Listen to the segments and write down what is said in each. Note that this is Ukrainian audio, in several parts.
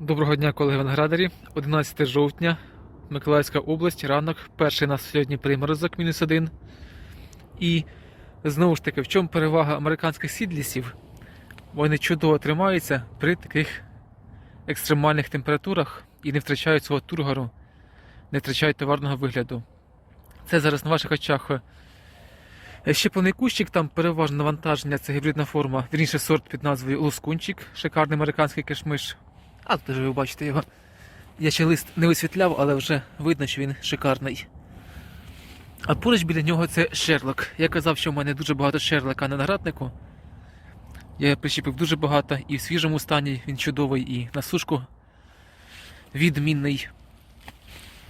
Доброго дня, колеги виноградарі. 11 жовтня, Миколаївська область, ранок. Перший нас сьогодні приморозок мінус один. І знову ж таки, в чому перевага американських сідлісів? Вони чудово тримаються при таких екстремальних температурах і не втрачають свого тургору, не втрачають товарного вигляду. Це зараз на ваших очах е, щеплений кущик, там переважне навантаження, це гібридна форма, вірніше сорт під назвою Лускунчик, шикарний американський кишмиш. А тут вже ви бачите його. Я ще лист не висвітляв, але вже видно, що він шикарний. А поруч біля нього це Шерлок. Я казав, що в мене дуже багато Шерлока на награднику. Я прищепив дуже багато і в свіжому стані він чудовий, і на сушку відмінний.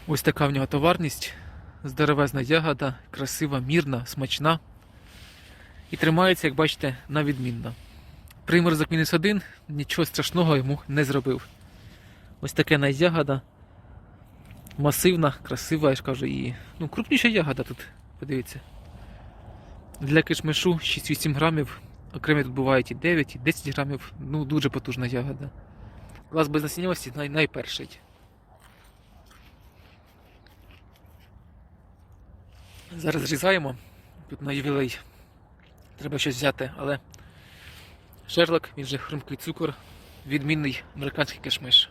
Ось така в нього товарність. Здоровезна ягода, красива, мірна, смачна. І тримається, як бачите, на відмінно. Приморозок мінус один, нічого страшного йому не зробив. Ось таке на ягода. Масивна, красива, я ж кажу, і ну, крупніша ягода тут, подивіться. Для кишмишу 6-8 грамів, окремі тут бувають і 9, і 10 грамів, ну дуже потужна ягода. Клас без насіннявості най- найперший. Зараз зрізаємо. Тут на ювілей. Треба щось взяти, але Шерлок, він же хрумкий цукор, відмінний американський кишмиш.